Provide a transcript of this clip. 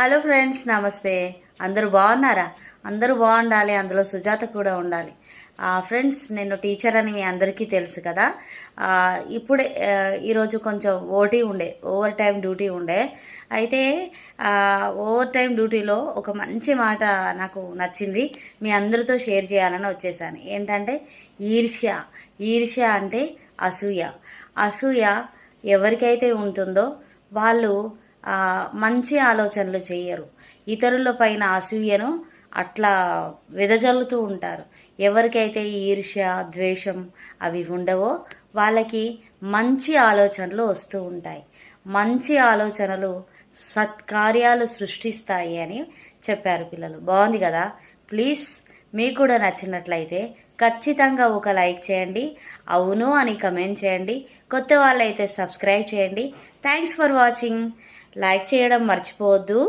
Hello friends నమస్తే. అందరూ బాగున్నారా? అందరూ బాగుండాలి అందులో సుజాత కూడా ఉండాలి. ఫ్రెండ్స్ నేను టీచర్ అని మీ అందరికీ తెలుసు కదా. ఇప్పుడే ఈరోజు కొంచెం ఓటీ ఉండే ఓవర్ టైం డ్యూటీ ఉండే. అయితే ఓవర్ టైం డ్యూటీలో ఒక మంచి మాట నాకు నచ్చింది. మీ అందరితో షేర్ చేయాలని వచ్చేసాను. ఏంటంటే ఈర్ష్య. ఈర్ష్య అంటే అసూయ. అసూయ ఎవరికైతే ఉంటుందో వాళ్ళు మంచి ఆలోచనలు చేయరు ఇతరుల పైన అసూయను అట్లా వెదజల్లుతూ ఉంటారు. ఎవరికైతే ఈర్ష్య ద్వేషం అవి ఉండవో వాళ్ళకి మంచి ఆలోచనలు వస్తూ ఉంటాయి. మంచి ఆలోచనలు సత్కార్యాలు సృష్టిస్తాయి అని చెప్పారు పిల్లలు. బాగుంది కదా? ప్లీజ్ మీకు కూడా నచ్చినట్లయితే ఖచ్చితంగా ఒక లైక్ చేయండి. అవును అని కమెంట్ చేయండి. కొత్త వాళ్ళైతే సబ్స్క్రైబ్ చేయండి. Thanks for watching. లైక్ చేయడం మర్చిపోవద్దు.